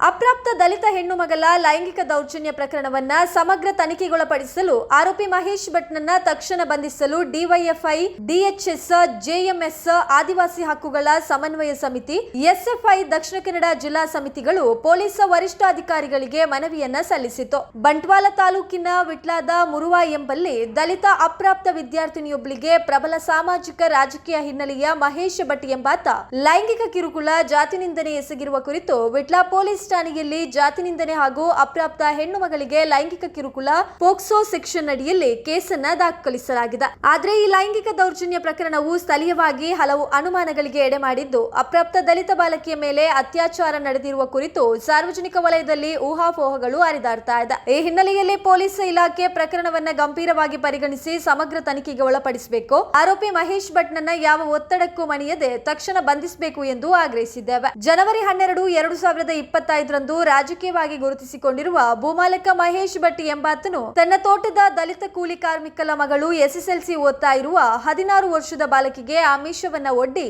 ಅಪ್ರಾಪ್ತ ದಲಿತ ಹೆಣ್ಣು ಮಗಲ ಲೈಂಗಿಕ ದೌರ್ಜನ್ಯ ಪ್ರಕರಣವನ್ನ ಸಮಗ್ರ ತನಿಖೆಗೊಳಪಡಿಸಲು ಆರೋಪಿ ಮಹೇಶ್ ಭಟ್ನನ್ನ ತಕ್ಷಣ ಬಂಧಿಸಲು ಡಿವೈಎಫ್ಐ, ಡಿಎಚ್ಎಸ್, ಜೆಎಂಎಸ್, ಆದಿವಾಸಿ ಹಕ್ಕುಗಳ ಸಮನ್ವಯ ಸಮಿತಿ, ಎಸ್ಎಫ್ಐ, ದಕ್ಷಿಣ ಕನ್ನಡ ಜಿಲ್ಲಾ ಸಮಿತಿಗಳು ಪೊಲೀಸ್ ವರಿಷ್ಠಾಧಿಕಾರಿಗಳಿಗೆ ಮನವಿಯನ್ನ ಸಲ್ಲಿಸಿತು ಬಂಟ್ವಾಳ ತಾಲೂಕಿನ ವಿಟ್ಲಾದ ಮುರುವ ಎಂಬಲ್ಲಿ ದಲಿತ ಅಪ್ರಾಪ್ತ ವಿದ್ಯಾರ್ಥಿನಿಯೊಬ್ಬಳಿಗೆ ಪ್ರಬಲ ಸಾಮಾಜಿಕ ರಾಜಕೀಯ ಹಿನ್ನೆಲೆಯ ಮಹೇಶ್ ಭಟ್ ಎಂಬಾತ ಲೈಂಗಿಕ ಕಿರುಕುಳ, ಜಾತಿ ನಿಂದನೆ ಎಸಗಿರುವ ಕುರಿತು ವಿಟ್ಲಾ ಪೊಲೀಸ್ ಠಾಣೆಯಲ್ಲಿ ಜಾತಿ ನಿಂದನೆ ಹಾಗೂ ಅಪ್ರಾಪ್ತ ಹೆಣ್ಣು ಮಗಳಿಗೆ ಲೈಂಗಿಕ ಕಿರುಕುಳ ಪೋಕ್ಸೋ ಸೆಕ್ಷನ್ ಅಡಿಯಲ್ಲಿ ಕೇಸನ್ನ ದಾಖಲಿಸಲಾಗಿದೆ. ಆದರೆ ಈ ಲೈಂಗಿಕ ದೌರ್ಜನ್ಯ ಪ್ರಕರಣವು ಸ್ಥಳೀಯವಾಗಿ ಹಲವು ಅನುಮಾನಗಳಿಗೆ ಎಡೆ ಮಾಡಿದ್ದು, ಅಪ್ರಾಪ್ತ ದಲಿತ ಬಾಲಕಿಯ ಮೇಲೆ ಅತ್ಯಾಚಾರ ನಡೆದಿರುವ ಕುರಿತು ಸಾರ್ವಜನಿಕ ವಲಯದಲ್ಲಿ ಊಹಾಪೋಹಗಳು ಹರಿದಾಡ್ತಾ ಇದೆ. ಈ ಹಿನ್ನೆಲೆಯಲ್ಲಿ ಪೊಲೀಸ್ ಇಲಾಖೆ ಪ್ರಕರಣವನ್ನ ಗಂಭೀರವಾಗಿ ಪರಿಗಣಿಸಿ ಸಮಗ್ರ ತನಿಖೆಗೆ ಒಳಪಡಿಸಬೇಕು. ಆರೋಪಿ ಮಹೇಶ್ ಭಟ್ನನ್ನ ಯಾವ ಒತ್ತಡಕ್ಕೂ ಮಣಿಯದೆ ತಕ್ಷಣ ಬಂಧಿಸಬೇಕು ಎಂದು ಆಗ್ರಹಿಸಿದ್ದೇವೆ. ಜನವರಿ ಹನ್ನೆರಡು, ಎರಡು ಸಾವಿರದ ಇಪ್ಪತ್ತೈದರಂದು ರಾಜಕೀಯವಾಗಿ ಗುರುತಿಸಿಕೊಂಡಿರುವ ಭೂಮಾಲಕ ಮಹೇಶ್ ಭಟ್ ಎಂಬಾತನು ತನ್ನ ತೋಟದ ದಲಿತ ಕೂಲಿ ಕಾರ್ಮಿಕಲ ಮಗಳು ಎಸ್ಎಸ್ಎಲ್ಸಿ ಓದ್ತಾ ಇರುವ ಹದಿನಾರು ವರ್ಷದ ಬಾಲಕಿಗೆ ಆಮಿಷವನ್ನ ಒಡ್ಡಿ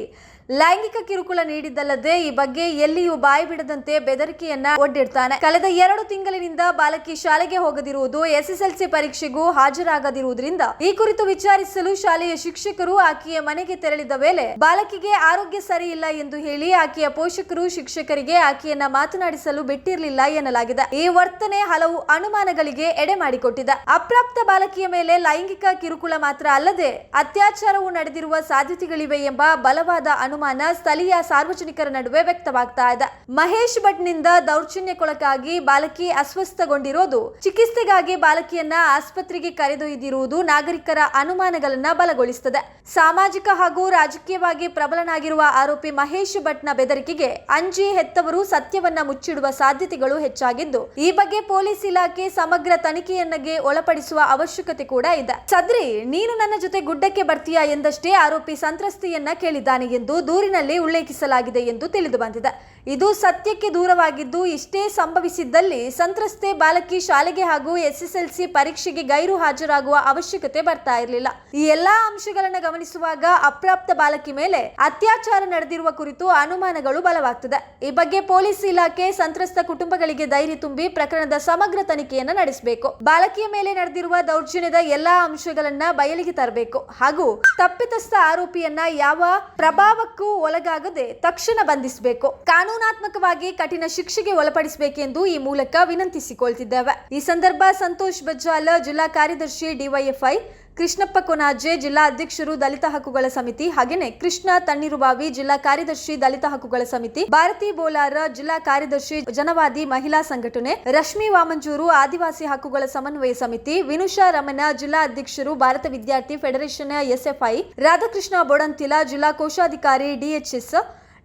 ಲೈಂಗಿಕ ಕಿರುಕುಳ ನೀಡಿದ್ದಲ್ಲದೆ ಈ ಬಗ್ಗೆ ಎಲ್ಲಿಯೂ ಬಾಯಿ ಬಿಡದಂತೆ ಬೆದರಿಕೆಯನ್ನ ಒಡ್ಡಿರ್ತಾನೆ ಕಳೆದ ಎರಡು ತಿಂಗಳಿನಿಂದ ಬಾಲಕಿ ಶಾಲೆಗೆ ಹೋಗದಿರುವುದು ಎಸ್ಎಸ್ಎಲ್ಸಿ ಪರೀಕ್ಷೆಗೂ ಹಾಜರಾಗದಿರುವುದರಿಂದ ಈ ಕುರಿತು ವಿಚಾರಿಸಲು ಶಾಲೆಯ ಶಿಕ್ಷಕರು ಆಕೆಯ ಮನೆಗೆ ತೆರಳಿದ ವೇಳೆ ಬಾಲಕಿಗೆ ಆರೋಗ್ಯ ಸರಿ ಇಲ್ಲ ಎಂದು ಹೇಳಿ ಆಕೆಯ ಪೋಷಕರು ಶಿಕ್ಷಕರಿಗೆ ಆಕೆಯನ್ನ ಮಾತನಾಡಿಸಲು ಬಿಟ್ಟಿರಲಿಲ್ಲ ಎನ್ನಲಾಗಿದೆ. ಈ ವರ್ತನೆ ಹಲವು ಅನುಮಾನಗಳಿಗೆ ಎಡೆ ಮಾಡಿಕೊಟ್ಟಿದೆ. ಅಪ್ರಾಪ್ತ ಬಾಲಕಿಯ ಮೇಲೆ ಲೈಂಗಿಕ ಕಿರುಕುಳ ಮಾತ್ರ ಅಲ್ಲದೆ ಅತ್ಯಾಚಾರವು ನಡೆದಿರುವ ಸಾಧ್ಯತೆಗಳಿವೆ ಎಂಬ ಬಲವಾದ ಅನುಮಾನ ಸ್ಥಳೀಯ ಸಾರ್ವಜನಿಕರ ನಡುವೆ ವ್ಯಕ್ತವಾಗ್ತಾ ಇದೆ. ಮಹೇಶ್ ಭಟ್ನಿಂದ ದೌರ್ಜನ್ಯಕ್ಕೊಳಗಾಗಿ ಬಾಲಕಿ ಅಸ್ವಸ್ಥಗೊಂಡಿರೋದು, ಚಿಕಿತ್ಸೆಗಾಗಿ ಬಾಲಕಿಯನ್ನ ಆಸ್ಪತ್ರೆಗೆ ಕರೆದೊಯ್ದಿರುವುದು ನಾಗರಿಕರ ಅನುಮಾನಗಳನ್ನ ಬಲಗೊಳಿಸುತ್ತದೆ ಸಾಮಾಜಿಕ ಹಾಗೂ ರಾಜಕೀಯವಾಗಿ ಪ್ರಬಲನಾಗಿರುವ ಆರೋಪಿ ಮಹೇಶ್ ಭಟ್ನ ಬೆದರಿಕೆಗೆ ಅಂಜಿ ಹೆತ್ತವರು ಸತ್ಯವನ್ನ ಮುಚ್ಚಿಡುವ ಸಾಧ್ಯತೆಗಳು ಹೆಚ್ಚಾಗಿದ್ದು, ಈ ಬಗ್ಗೆ ಪೊಲೀಸ್ ಇಲಾಖೆ ಸಮಗ್ರ ತನಿಖೆಯನ್ನಗೆ ಒಳಪಡಿಸುವ ಅವಶ್ಯಕತೆ ಕೂಡ ಇದೆ. ಸದ್ರಿ, ನೀನು ನನ್ನ ಜೊತೆ ಗುಡ್ಡಕ್ಕೆ ಬರ್ತೀಯಾ ಎಂದಷ್ಟೇ ಆರೋಪಿ ಸಂತ್ರಸ್ತೆಯನ್ನ ಕೇಳಿದ್ದಾನೆ ಎಂದು ದೂರಿನಲ್ಲಿ ಉಲ್ಲೇಖಿಸಲಾಗಿದೆ ಎಂದು ತಿಳಿದು ಬಂದಿದೆ. ಇದು ಸತ್ಯಕ್ಕೆ ದೂರವಾಗಿದ್ದು, ಇಷ್ಟೇ ಸಂಭವಿಸಿದ್ದಲ್ಲಿ ಸಂತ್ರಸ್ತೆ ಬಾಲಕಿ ಶಾಲೆಗೆ ಹಾಗೂ ಎಸ್ಎಸ್ಎಲ್ಸಿ ಪರೀಕ್ಷೆಗೆ ಗೈರು ಹಾಜರಾಗುವ ಅವಶ್ಯಕತೆ ಬರ್ತಾ ಇರಲಿಲ್ಲ. ಈ ಎಲ್ಲಾ ಅಂಶಗಳನ್ನು ಗಮನಿಸುವಾಗ ಅಪ್ರಾಪ್ತ ಬಾಲಕಿ ಮೇಲೆ ಅತ್ಯಾಚಾರ ನಡೆದಿರುವ ಕುರಿತು ಅನುಮಾನಗಳು ಬಲವಾಗ್ತದೆ. ಈ ಬಗ್ಗೆ ಪೊಲೀಸ್ ಇಲಾಖೆ ಸಂತ್ರಸ್ತ ಕುಟುಂಬಗಳಿಗೆ ಧೈರ್ಯ ತುಂಬಿ ಪ್ರಕರಣದ ಸಮಗ್ರ ತನಿಖೆಯನ್ನು ನಡೆಸಬೇಕು. ಬಾಲಕಿಯ ಮೇಲೆ ನಡೆದಿರುವ ದೌರ್ಜನ್ಯದ ಎಲ್ಲಾ ಅಂಶಗಳನ್ನ ಬಯಲಿಗೆ ತರಬೇಕು. ಹಾಗೂ ತಪ್ಪಿತಸ್ಥ ಆರೋಪಿಯನ್ನ ಯಾವ ಪ್ರಭಾವಕ್ಕೂ ಒಳಗಾಗದೆ ತಕ್ಷಣ ಬಂಧಿಸಬೇಕು. ಕಾನೂನಾತ್ಮಕವಾಗಿ ಕಠಿಣ ಶಿಕ್ಷೆಗೆ ಒಳಪಡಿಸಬೇಕೆಂದು ಈ ಮೂಲಕ ವಿನಂತಿಸಿಕೊಳ್ತಿದ್ದೇವೆ. ಈ ಸಂದರ್ಭ ಸಂತೋಷ್ ಬಜ್ಜಾಲ್, ಜಿಲ್ಲಾ ಕಾರ್ಯದರ್ಶಿ ಡಿವೈಎಫ್ಐ, ಕೃಷ್ಣಪ್ಪ ಕೊನಾಜೆ, ಜಿಲ್ಲಾ ಅಧ್ಯಕ್ಷರು ದಲಿತ ಹಕ್ಕುಗಳ ಸಮಿತಿ ಹಾಗೆಯೇ ಕೃಷ್ಣ ತಣ್ಣೀರುಬಾವಿ, ಜಿಲ್ಲಾ ಕಾರ್ಯದರ್ಶಿ ದಲಿತ ಹಕ್ಕುಗಳ ಸಮಿತಿ, ಭಾರತಿ ಬೋಲಾರ, ಜಿಲ್ಲಾ ಕಾರ್ಯದರ್ಶಿ ಜನವಾದಿ ಮಹಿಳಾ ಸಂಘಟನೆ, ರಶ್ಮಿ ವಾಮಂಜೂರು, ಆದಿವಾಸಿ ಹಕ್ಕುಗಳ ಸಮನ್ವಯ ಸಮಿತಿ, ವಿನುಷಾ ರಮಣ, ಜಿಲ್ಲಾ ಅಧ್ಯಕ್ಷರು ಭಾರತ ವಿದ್ಯಾರ್ಥಿ ಫೆಡರೇಷನ್ ಎಸ್ಎಫ್ಐ, ರಾಧಾಕೃಷ್ಣ ಬೊಡಂತಿಲ, ಜಿಲ್ಲಾ ಕೋಶಾಧಿಕಾರಿ ಡಿಎಚ್ಎಸ್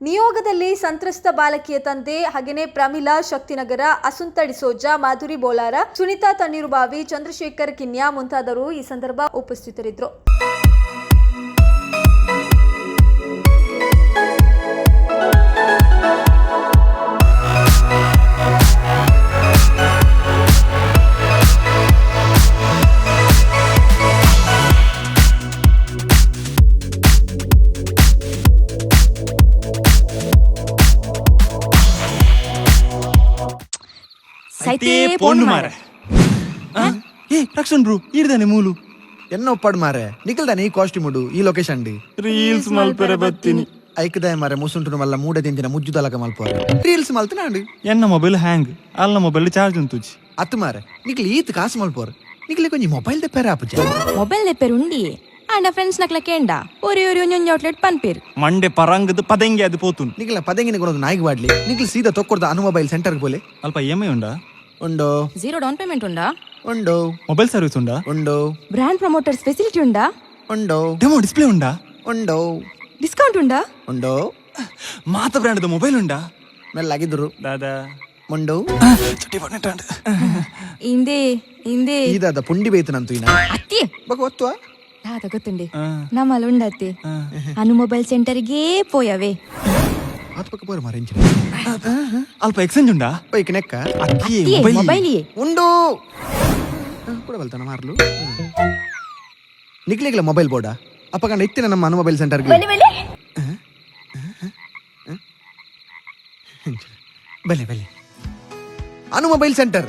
ನಿಯೋಗದಲ್ಲಿ ಸಂತ್ರಸ್ತ ಬಾಲಕಿಯ ತಂದೆ ಹಾಗೆಯೇ ಪ್ರಮಿಲಾ ಶಕ್ತಿನಗರ, ಅಸುಂತ ಡಿಸೋಜ, ಮಾಧುರಿ ಬೋಲಾರ ಸುನಿತಾ ತಣ್ಣೀರುಬಾವಿ, ಚಂದ್ರಶೇಖರ್ ಕಿನ್ಯಾ ಮುಂತಾದವರು ಈ ಸಂದರ್ಭ ಉಪಸ್ಥಿತರಿದ್ದರು. ಸೈತೆ ಪೋಂಡು ಮಾರೆ. ಏ ರಕ್ಷಣ್ ಬ್ರೋ ಈಡ್ದಾನೆ ಮೂಲು. ಎನ್ನೋ ಪಡ್ ಮಾರೆ. ನಿಖಲ್ದಾನೆ ಈ ಕಾಸ್ಟ್ಯೂಮ್ಡು ಈ ಲೊಕೇಶನ್ ಡಿ. ರೀಲ್ಸ್ ಮಲ್ಪೆರೆ ಬತ್ತೀನಿ ಐಕದಾಯ ಮಾರೆ ಮುಸುಂಟು ಮಲ್ಲ ಮೂಡ ದಿಂದಿನ ಮುಜ್ಜು ತಲಕ ಮಲ್ಪ ರೀಲ್ಸ್ ಮಲ್ತನಾಂಡು ಎನ್ನ ಮೊಬೈಲ್ ಹ್ಯಾಂಗ್ ಅಲ್ಲ ಮೊಬೈಲ್ ಚಾರ್ಜ್ ಉಂತುಜಿ ಅತ್ತು ಮಾರೆ ನಿಖಲ್ ಈತ್ ಕಾಸ್ ಮಲ್ಪೋರ್ ನಿಖಲ್ ಕೊಂಚ ಮೊಬೈಲ್ ದೆಪ್ಪೆರೆ ಆಪುಜ ಮೊಬೈಲ್ ದೆಪ್ಪೆರು ಉಂಡಿ ಆಂಡ ಫ್ರೆಂಡ್ಸ್ ನಕ್ಲ ಕೇಂಡ. ಒರೇ ಒರೇ ಒಂಜೊಂಜಿ ಔಟ್ಲೆಟ್ ಪನ್ಪೇರ್. ಮಂಡೆ ಪರಂಗದ ಪದಂಗಿ ಅದು ಪೋತುನ್ ನಿಖಲ ಪದಂಗಿನ ಕೊಡೋದು ನಾಯಿಗೆ ವಾಡ್ಲಿ. ನಿಖಲ್ ಸೀದಾ ತೊಕ್ಕೊಡ್ದ ಅನು ಮೊಬೈಲ್ ಸೆಂಟರ್ ಬೋಲೆ ಅಲ್ಪ ಇ ಎಂ ಉಂಡಾ? ಉಂಡೋ ಜೀರೋ ಡೌನ್ ಪೇಮೆಂಟ್ ಉಂಡಾ ಉಂಡೋ ಮೊಬೈಲ್ ಸರ್ವಿಸ್ ಉಂಡಾ ಉಂಡೋ ಬ್ರ್ಯಾಂಡ್ ಪ್ರಮೋಟರ್ಸ್ ಫೆಸಿಲಿಟಿ ಉಂಡಾ ಉಂಡೋ ಡೆಮೋ ಡಿಸ್ಪ್ಲೇ ಉಂಡಾ ಉಂಡೋ ಡಿಸ್ಕೌಂಟ್ ಉಂಡಾ ಉಂಡೋ ಮಾತ ಬ್ರ್ಯಾಂಡ್ ಮೊಬೈಲ್ ಉಂಡಾ ಮೆಲ್ಲಾಗಿದ್ರು ದಾದಾ ಉಂಡೋ ಚುಟ್ಟಿ ಬಣ್ಣಟಾಂಡ್ ಇಂದೆ ಇಂದೆ ಈದಾದ ಪುಂಡಿ ಬೇಯ್ತನಂತು ಇನ್ನ ಅತ್ತಿ ಬಗ ಒತ್ತುವ ದಾದ ಗೊತ್ತುಂಡೆ ನಮ್ಮಲ್ಲಿ ಉಂಡತ್ತಿ ಅನು ಮೊಬೈಲ್ ಸೆಂಟರ್ಗೆ ಪೋಯವೆ ಆತ್ ಪಕ್ಕ ಬೋರ್ ಮಾರೆ ಇಂಚ ಅಲ್ಪ ಎಕ್ಸ್ಚೇಂಜ್ ಉಂಡಾ ಬೈಕ್ ನೆಕ್ಕ ಅಕ್ಕಿ ಅತ್ತಿ ಮೊಬೈಲ್ ಮೊಬೈಲಿಯೇ ಉಂಡು ಕೂಡ ಬಲ್ತಾನ ಮಾರ್ಲು ನಿಕ್ಲಿಗ್ಲ ಮೊಬೈಲ್ ಬೋರ್ಡ ಅಪ್ಪ ಕಂಡ ಇತ್ತಿನ ನಮ್ಮ ಅನು ಮೊಬೈಲ್ ಸೆಂಟರ್ಗೆ ಬಲೆ ಬಲೆ ಅನು ಮೊಬೈಲ್ ಸೆಂಟರ್